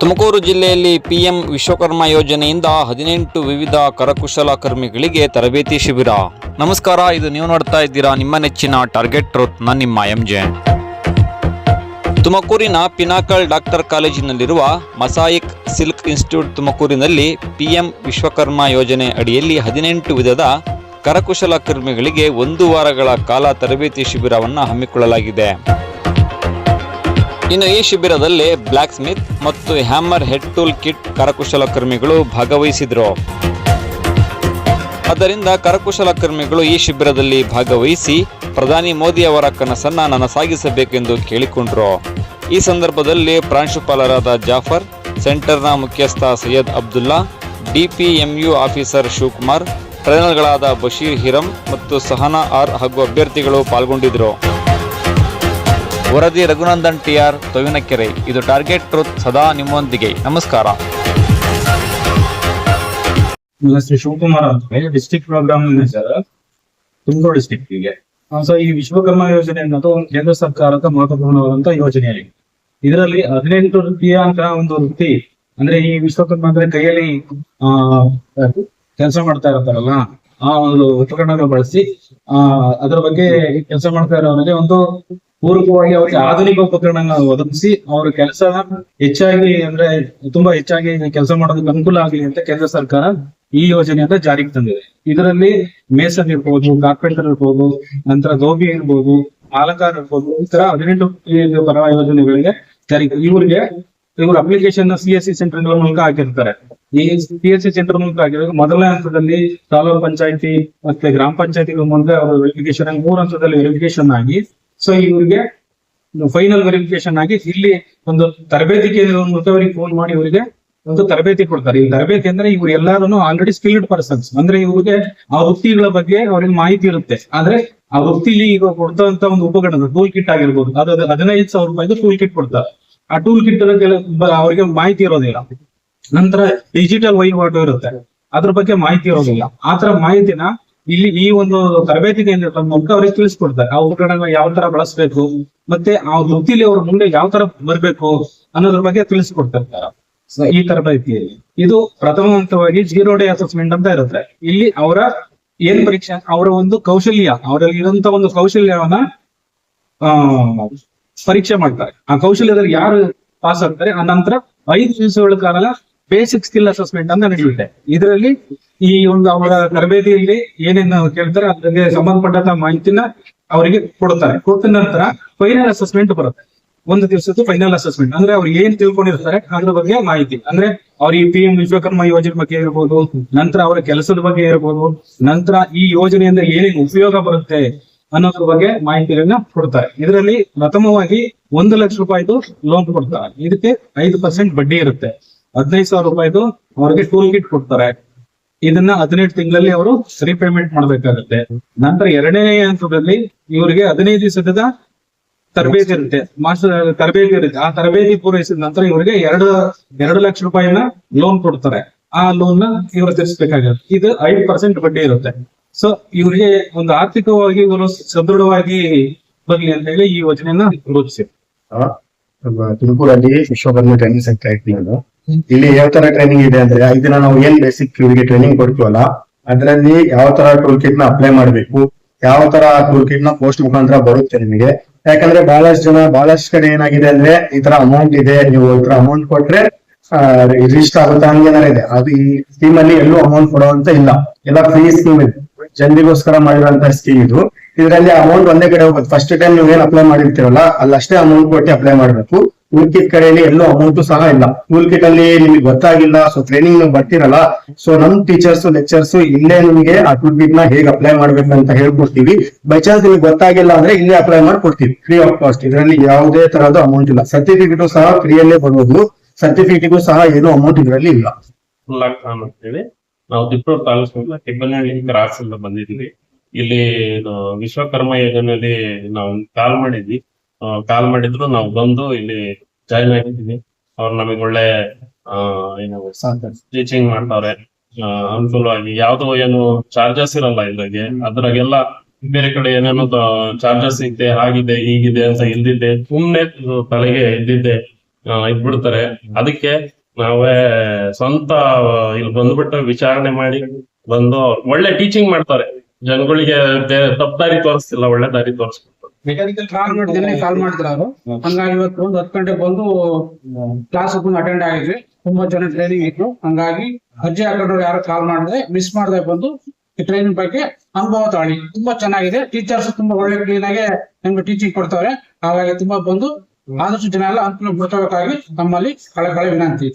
ತುಮಕೂರು ಜಿಲ್ಲೆಯಲ್ಲಿ ಪಿಎಂ ವಿಶ್ವಕರ್ಮ ಯೋಜನೆಯಿಂದ ಹದಿನೆಂಟು ವಿವಿಧ ಕರಕುಶಲ ಕರ್ಮಿಗಳಿಗೆ ತರಬೇತಿ ಶಿಬಿರ. ನಮಸ್ಕಾರ, ಇದು ನೀವು ನೋಡ್ತಾ ಇದ್ದೀರಾ ನಿಮ್ಮ ನೆಚ್ಚಿನ ಟಾರ್ಗೆಟ್ ಟ್ರೂತ್ ನಾನು ನಿಮ್ಮ ಎಂ ಜೆ ತುಮಕೂರಿನ ಪಿನಾಕಲ್ ಡಾಕ್ಟರ್ ಕಾಲೇಜಿನಲ್ಲಿರುವ ಮಸಾಯಿಕ್ ಸಿಲ್ಕ್ ಇನ್ಸ್ಟಿಟ್ಯೂಟ್ ತುಮಕೂರಿನಲ್ಲಿ ಪಿಎಂ ವಿಶ್ವಕರ್ಮ ಯೋಜನೆ ಅಡಿಯಲ್ಲಿ ಹದಿನೆಂಟು ವಿಧದ ಕರಕುಶಲ ಕರ್ಮಿಗಳಿಗೆ ಒಂದು ವಾರಗಳ ಕಾಲ ತರಬೇತಿ ಶಿಬಿರವನ್ನು ಹಮ್ಮಿಕೊಳ್ಳಲಾಗಿದೆ. ಇನ್ನು ಈ ಶಿಬಿರದಲ್ಲಿ ಬ್ಲ್ಯಾಕ್ ಸ್ಮಿತ್ ಮತ್ತು ಹ್ಯಾಮರ್ ಹೆಡ್ ಟೂಲ್ ಕಿಟ್ ಕರಕುಶಲಕರ್ಮಿಗಳು ಭಾಗವಹಿಸಿದರು. ಆದ್ದರಿಂದ ಕರಕುಶಲಕರ್ಮಿಗಳು ಈ ಶಿಬಿರದಲ್ಲಿ ಭಾಗವಹಿಸಿ ಪ್ರಧಾನಿ ಮೋದಿ ಅವರ ಕನಸನ್ನ ನನಸಾಗಿಸಬೇಕೆಂದು ಕೇಳಿಕೊಂಡರು. ಈ ಸಂದರ್ಭದಲ್ಲಿ ಪ್ರಾಂಶುಪಾಲರಾದ ಜಾಫರ್, ಸೆಂಟರ್ನ ಮುಖ್ಯಸ್ಥ ಸೈಯದ್ ಅಬ್ದುಲ್ಲಾ, ಡಿಪಿಎಂಯು ಆಫೀಸರ್ ಶಿವಕುಮಾರ್, ಟ್ರೈನರ್ಗಳಾದ ಬಶೀರ್ ಹಿರಂ ಮತ್ತು ಸಹನಾ ಆರ್ ಹಾಗೂ ಅಭ್ಯರ್ಥಿಗಳು ಪಾಲ್ಗೊಂಡಿದ್ದರು ವರದಿ ರಘುನಂದನ್ ಟಿಆರ್ ತೊವಿನಕೆರೆ. ಇದು ಟಾರ್ಗೆಟ್ ಟ್ರೂತ್ ಸದಾ ನಿಮ್ಮೊಂದಿಗೆ. ನಮಸ್ಕಾರ. ಶ್ರೀ ಶಿವಕುಮಾರ್ ಅಂತ ಡಿಸ್ಟ್ರಿಕ್ಟ್ ಪ್ರೋಗ್ರಾಮ್ ಮ್ಯಾನೇಜರ್ ತುಮಕೂರು ಡಿಸ್ಟ್ರಿಕ್ಟ್ಗೆ. ಸೊ ಈ ವಿಶ್ವಕರ್ಮ ಯೋಜನೆ ಅನ್ನೋದು ಕೇಂದ್ರ ಸರ್ಕಾರದ ಮಹತ್ವಪೂರ್ಣವಾದಂತಹ ಯೋಜನೆಯಾಗಿದೆ. ಇದರಲ್ಲಿ ಹದಿನೆಂಟು ವೃತ್ತಿಯ ಅಂತ ಒಂದು ವೃತ್ತಿ ಅಂದ್ರೆ ಈ ವಿಶ್ವಕರ್ಮ ಅಂದ್ರೆ ಕೈಯಲ್ಲಿ, ಆ, ಕೆಲಸ ಮಾಡ್ತಾ ಇರ್ತಾರಲ್ಲ, ಆ ಒಂದು ಉಪಕರಣಗಳು ಬಳಸಿ, ಆ, ಅದರ ಬಗ್ಗೆ ಕೆಲಸ ಮಾಡ್ತಾ ಇರೋರಿಗೆ ಒಂದು ಪೂರಕವಾಗಿ ಅವ್ರಿಗೆ ಆಧುನಿಕ ಉಪಕರಣಗಳನ್ನ ಒದಗಿಸಿ ಅವರ ಕೆಲಸ ಹೆಚ್ಚಾಗಿ ಅಂದ್ರೆ ತುಂಬಾ ಹೆಚ್ಚಾಗಿ ಕೆಲಸ ಮಾಡೋದಕ್ಕೆ ಅನುಕೂಲ ಆಗಲಿ ಅಂತ ಕೇಂದ್ರ ಸರ್ಕಾರ ಈ ಯೋಜನೆಯನ್ನ ಜಾರಿಗೆ ತಂದಿದೆ. ಇದರಲ್ಲಿ ಮೇಸನ್ ಇರ್ಬೋದು, ಕಾರ್ಪೆಂಟರ್ ಇರ್ಬೋದು, ನಂತರ ಗೋಬಿ ಇರ್ಬೋದು ಅಲಂಕಾರ ಇರ್ಬೋದು, ಈ ತರ ಹದಿನೆಂಟು ಪರ ಯೋಜನೆಗಳಿಗೆ ಜಾರಿಗೆ ಇವರಿಗೆ ಇವರು application C S C centre ಮೂಲಕ ಹಾಕಿರ್ತಾರೆ. ಈ ಸಿ ಎಸ್ ಸಿ ಸೆಂಟರ್ ಮೂಲಕ ಹಾಕಿದಾಗ ಮೊದಲನೇ ಹಂತದಲ್ಲಿ ತಾಲೂಕು ಪಂಚಾಯತಿ ಮತ್ತೆ ಗ್ರಾಮ ಪಂಚಾಯತಿಗಳ ಮೂಲಕ ಅವರು ವೆರಿಫಿಕೇಶನ್ ಮೂರು ಹಂತದಲ್ಲಿ ವೆರಿಫಿಕೇಶನ್ ಆಗಿ ಸೊ ಇವರಿಗೆ ಫೈನಲ್ ವೆರಿಫಿಕೇಶನ್ ಆಗಿ ಇಲ್ಲಿ ಒಂದು ತರಬೇತಿ ಕೇಂದ್ರ ಫೋನ್ ಮಾಡಿ ಇವರಿಗೆ ಒಂದು ತರಬೇತಿ ಕೊಡ್ತಾರೆ. ಈ ತರಬೇತಿ ಅಂದ್ರೆ ಇವ್ರು ಎಲ್ಲಾರು ಆಲ್ರೆಡಿ ಸ್ಕಿಲ್ಡ್ ಪರ್ಸನ್ಸ್ ಅಂದ್ರೆ ಇವ್ರಿಗೆ ಆ ವೃತ್ತಿಗಳ ಬಗ್ಗೆ ಅವ್ರಿಗೆ ಮಾಹಿತಿ ಇರುತ್ತೆ. ಆದ್ರೆ ಆ ವೃತ್ತಿಲಿ ಈಗ ಕೊಡ್ತಂತ ಒಂದು ಉಪಕರಣ ಟೂಲ್ ಕಿಟ್ ಆಗಿರ್ಬೋದು. ಅದು ಹದಿನೈದು ಸಾವಿರ ರೂಪಾಯಿದು ಟೂಲ್ ಕಿಟ್ ಕೊಡ್ತಾರೆ. ಆ ಟೂಲ್ ಕಿಟ್ ಅವರಿಗೆ ಮಾಹಿತಿ ಇರೋದಿಲ್ಲ. ನಂತರ ಡಿಜಿಟಲ್ ವಹಿವಾಟು ಇರುತ್ತೆ. ಅದ್ರ ಬಗ್ಗೆ ಮಾಹಿತಿ ಇರೋದಿಲ್ಲ. ಆತರ ತರ ಮಾಹಿತಿನ ಇಲ್ಲಿ ಈ ಒಂದು ತರಬೇತಿ ಕೇಂದ್ರದ ಮೂಲಕ ಅವ್ರಿಗೆ ತಿಳಿಸ್ಕೊಡ್ತಾರೆ. ಆ ಉಪಕರಣಗಳು ಯಾವ ತರ ಬಳಸಬೇಕು, ಮತ್ತೆ ಆ ವೃತ್ತಿಲಿ ಅವ್ರ ಮುಂದೆ ಯಾವ ತರ ಬರ್ಬೇಕು ಅನ್ನೋದ್ರ ಬಗ್ಗೆ ತಿಳಿಸ್ಕೊಡ್ತಿರ್ತಾರೆ ಈ ತರಬೇತಿಯಲ್ಲಿ ಇದು ಪ್ರಥಮ ಹಂತವಾಗಿ ಜೀರೋ ಡೇ ಅಸೆಸ್ಮೆಂಟ್ ಅಂತ ಇರುತ್ತೆ. ಇಲ್ಲಿ ಅವರ ಏನ್ ಪರೀಕ್ಷೆ? ಅವರ ಒಂದು ಕೌಶಲ್ಯ, ಅವರಲ್ಲಿ ಇರುವಂತ ಒಂದು ಕೌಶಲ್ಯವನ್ನ, ಆ, ಪರೀಕ್ಷೆ ಮಾಡ್ತಾರೆ. ಆ ಕೌಶಲ್ಯದಲ್ಲಿ ಯಾರು ಪಾಸ್ ಆಗ್ತಾರೆ? ಆ ನಂತರ ಐದು ದಿವಸಗಳ ಕಾಲ ಬೇಸಿಕ್ ಸ್ಕಿಲ್ ಅಸೆಸ್ಮೆಂಟ್ ಅಂತ ನಡೆಯುತ್ತೆ. ಇದರಲ್ಲಿ ಈ ಒಂದು ಅವರ ತರಬೇತಿಯಲ್ಲಿ ಏನೇನು ಕೇಳ್ತಾರೆ, ಅದಕ್ಕೆ ಸಂಬಂಧಪಟ್ಟಂತ ಮಾಹಿತಿನ ಅವರಿಗೆ ಕೊಡ್ತಾರೆ. ಕೊಟ್ಟ ನಂತರ ಫೈನಲ್ ಅಸೆಸ್ಮೆಂಟ್ ಬರುತ್ತೆ. ಒಂದು ದಿವಸದ್ದು ಫೈನಲ್ ಅಸೆಸ್ಮೆಂಟ್ ಅಂದ್ರೆ ಅವ್ರು ಏನ್ ತಿಳ್ಕೊಂಡಿರ್ತಾರೆ, ಅದ್ರ ಬಗ್ಗೆ ಮಾಹಿತಿ. ಅಂದ್ರೆ ಅವ್ರ ಈ ಪಿ ಎಂ ವಿಶ್ವಕರ್ಮ ಯೋಜನೆ ಬಗ್ಗೆ ಇರ್ಬೋದು ನಂತರ ಅವರ ಕೆಲಸದ ಬಗ್ಗೆ ಇರ್ಬೋದು ನಂತರ ಈ ಯೋಜನೆಯಿಂದ ಏನೇನು ಉಪಯೋಗ ಬರುತ್ತೆ ಅನ್ನೋದ್ರ ಬಗ್ಗೆ ಮಾಹಿತಿಯನ್ನ ಕೊಡ್ತಾರೆ. ಇದರಲ್ಲಿ ಪ್ರಥಮವಾಗಿ ಒಂದು ಲಕ್ಷ ರೂಪಾಯಿದು ಲೋನ್ ಕೊಡ್ತಾರೆ. ಇದಕ್ಕೆ ಐದು ಪರ್ಸೆಂಟ್ ಬಡ್ಡಿ ಇರುತ್ತೆ. ಹದಿನೈದು ಸಾವಿರ ರೂಪಾಯಿದು ಅವ್ರಿಗೆ ಟೂಲ್ ಕಿಟ್ ಕೊಡ್ತಾರೆ. ಇದನ್ನ ಹದಿನೆಂಟು ತಿಂಗಳಲ್ಲಿ ಅವರು ರೀಪೇಮೆಂಟ್ ಮಾಡ್ಬೇಕಾಗುತ್ತೆ. ನಂತರ ಎರಡನೇ ಹಂತದಲ್ಲಿ ಇವರಿಗೆ ಹದಿನೈದು ದಿವಸದ ತರಬೇತಿ ಇರುತ್ತೆ. ಮಾಸ್ಟರ್, ತರಬೇತಿ ಇರುತ್ತೆ. ಆ ತರಬೇತಿ ಪೂರೈಸಿದ ನಂತರ ಇವರಿಗೆ ಎರಡು ಎರಡು ಲಕ್ಷ ರೂಪಾಯಿನ ಲೋನ್ ಕೊಡ್ತಾರೆ. ಆ ಲೋನ್ನ ಇವರು ತೀರಿಸಬೇಕಾಗುತ್ತೆ. ಇದು ಐದು ಪರ್ಸೆಂಟ್ ಬಡ್ಡಿ ಇರುತ್ತೆ. ಸೊ ಇವರಿಗೆ ಒಂದು ಆರ್ಥಿಕವಾಗಿ ಇವರು ಸದೃಢವಾಗಿ ಬರ್ಲಿ ಅಂತ ಹೇಳಿ ಈ ಯೋಜನೆಯನ್ನ ನಮ್ಮ ತುಮಕೂರಲ್ಲಿ ವಿಶ್ವಕರ್ಮ ಟ್ರೈನಿಂಗ್ ಸೆಂಟರ್ ಇಟ್ಟಿರೋದು ಇಲ್ಲಿ ಯಾವ ತರ ಟ್ರೈನಿಂಗ್ ಇದೆ ಅಂದ್ರೆ ಐದಿನ ದಿನ ನಾವು ಏನ್ ಬೇಸಿಕ್ ಇವರಿಗೆ ಟ್ರೈನಿಂಗ್ ಕೊಡ್ತೀವಲ್ಲ, ಅದರಲ್ಲಿ ಯಾವ ತರ ಟೂಲ್ ಕಿಟ್ನ ಅಪ್ಲೈ ಮಾಡ್ಬೇಕು, ಯಾವ ತರ ಟೂಲ್ ಕಿಟ್ನ ಪೋಸ್ಟ್ ಮುಖಾಂತರ ಬರುತ್ತೆ ನಿಮಗೆ. ಯಾಕಂದ್ರೆ ಬಹಳಷ್ಟು ಜನ, ಬಹಳಷ್ಟು ಕಡೆ ಏನಾಗಿದೆ ಅಂದ್ರೆ, ಈ ತರ ಅಮೌಂಟ್ ಇದೆ, ನೀವು ಈ ತರ ಅಮೌಂಟ್ ಕೊಟ್ರೆ ರಿಜಿಸ್ಟರ್ ಆಗುತ್ತೆ ಹಂಗೇನಾರ ಇದೆ. ಅದು ಈ ಸ್ಕೀಮ್ ಅಲ್ಲಿ ಎಲ್ಲೂ ಅಮೌಂಟ್ ಕೊಡುವಂತ ಇಲ್ಲ. ಎಲ್ಲ ಫ್ರೀ ಸ್ಕೀಮ್ ಇದೆ. ಜನರಿಗೋಸ್ಕರ ಮಾಡಿರುವಂತ ಸ್ಕೀಮ್ ಇದು. ಇದರಲ್ಲಿ ಅಮೌಂಟ್ ಒಂದೇ ಕಡೆ ಹೋಗುತ್ತೆ. ಫಸ್ಟ್ ಟೈಮ್ ನೀವು ಏನ್ ಅಪ್ಲೈ ಮಾಡಿರ್ತೀರಲ್ಲ, ಅಲ್ಲಷ್ಟೇ ಅಮೌಂಟ್ ಕೊಟ್ಟು ಅಪ್ಲೈ ಮಾಡ್ಬೇಕು. ಟೂಲ್ ಕಿಟ್ ಕಡೆಯಲ್ಲಿ ಎಲ್ಲೋ ಅಮೌಂಟ್ ಸಹ ಇಲ್ಲ. ಟೂಲ್ ಕಿಟ್ ಅಲ್ಲಿ ನಿಮ್ಗೆ ಗೊತ್ತಾಗಿಲ್ಲ ಸೊ ಟ್ರೈನಿಂಗ್ ನೀವು ಬರ್ತಿರಲ್ಲ. ಸೊ ನಮ್ ಟೀಚರ್ಸ್ ಲೆಕ್ಚರ್ಸ್ ಇಲ್ಲೇ ನಿಮಗೆ ಆ ಟೂಲ್ ಕಿಟ್ನ ಹೇಗೆ ಅಪ್ಲೈ ಮಾಡ್ಬೇಕು ಅಂತ ಹೇಳ್ಕೊಡ್ತೀವಿ. ಬೈ ಚಾನ್ಸ್ ನಿಮ್ಗೆ ಗೊತ್ತಾಗಿಲ್ಲ ಅಂದ್ರೆ ಇಲ್ಲೇ ಅಪ್ಲೈ ಮಾಡ್ಕೊಡ್ತೀವಿ. ಫ್ರೀ ಆಫ್ ಕಾಸ್ಟ್ ಇದರಲ್ಲಿ ಯಾವುದೇ ತರಹದ ಅಮೌಂಟ್ ಇಲ್ಲ. ಸರ್ಟಿಫಿಕೇಟ್ ಸಹ ಫ್ರೀಯಲ್ಲೇ ಬರ್ಬೋದು ಸರ್ಟಿಫಿಕೇಟ್ ಸಹ ಏನು ಅಮೌಂಟ್ ಇದರಲ್ಲಿ ಇಲ್ಲ. ಅಂತೇಳಿ ನಾವು ತಿಪ್ಪೂರು ತಾಲೂಕಿನ ಹೆಬ್ಬನಹಳ್ಳಿ ಕ್ರಾಸ್ ಇಂದ ಬಂದಿದ್ವಿ ಇಲ್ಲಿ ವಿಶ್ವಕರ್ಮ ಯೋಜನೆಯಲ್ಲಿ ನಾವು ಕಾಲ್ ಮಾಡಿದ್ವಿ. ಕಾಲ್ ಮಾಡಿದ್ರು ನಾವು ಬಂದು ಇಲ್ಲಿ ಜಾಯಿನ್ ಆಗಿದ್ದೀವಿ ಅವ್ರು ನಮಗೆ ಒಳ್ಳೆ ಏನು ಟೀಚಿಂಗ್ ಮಾಡ್ತಾರೆ ಆ, ಅನುಕೂಲವಾಗಿ ಯಾವ್ದು ಏನು ಚಾರ್ಜಸ್ ಇರಲ್ಲ ಇದ್ರಾಗೆ. ಅದ್ರಾಗೆಲ್ಲ ಬೇರೆ ಕಡೆ ಏನೇನೋ ಚಾರ್ಜಸ್ ಇದೆ ಹಾಗಿದೆ ಹೀಗಿದೆ ಅಂತ ಇಲ್ದಿದ್ದೆ ಸುಮ್ನೆ ತಲೆಗೆ ಇದ್ದಿದ್ದೆ ಆ, ಇದ್ಬಿಡ್ತಾರೆ. ಅದಕ್ಕೆ ನಾವೇ ಸ್ವಂತ ಇಲ್ಲಿ ಬಂದ್ಬಿಟ್ಟು ವಿಚಾರಣೆ ಮಾಡಿ ಬಂದು ಒಳ್ಳೆ ಟೀಚಿಂಗ್ ಮಾಡ್ತಾರೆ. ಜನಗಳಿಗೆ ತಪ್ಪು ದಾರಿ ತೋರಿಸ್ತಿಲ್ಲ ಒಳ್ಳೆ ದಾರಿ ಕಾಲ್ ಕಾಲ್ ಮಾಡಿದ್ರು ಅವರು. ಹಂಗಾಗಿ ಇವತ್ತು ಒಂದು ಹತ್ತು ಗಂಟೆಗೆ ಬಂದು ಕ್ಲಾಸ್ ಬಂದು ಅಟೆಂಡ್ ಆಗಿದ್ವಿ. ತುಂಬಾ ಜನ ಟ್ರೈನಿಂಗ್ ಇತ್ತು ಹಂಗಾಗಿ ಅಜ್ಜಿ ಹಾಕೊಂಡ್ರು ಯಾರು ಕಾಲ್ ಮಾಡಿದ್ರೆ ಮಿಸ್ ಮಾಡದೆ ಬಂದು ಈ ಟ್ರೈನಿಂಗ್ ಬಗ್ಗೆ ಅನುಭವ ತಾಳಿ ತುಂಬಾ ಚೆನ್ನಾಗಿದೆ. ಟೀಚರ್ಸ್ ತುಂಬಾ ಒಳ್ಳೆ ಕ್ಲೀನ್ ಆಗಿ ನಮ್ಗೆ ಟೀಚಿಂಗ್ ಕೊಡ್ತಾರೆ ಹಾಗಾಗಿ ತುಂಬಾ ಬಂದು ಆದಷ್ಟು ಜನ ಎಲ್ಲ ಅನುಕೂಲ ಪಡ್ಕೋಬೇಕಾಗಿ ನಮ್ಮಲ್ಲಿ ಕಳಕಳಿ ವಿನಂತಿ.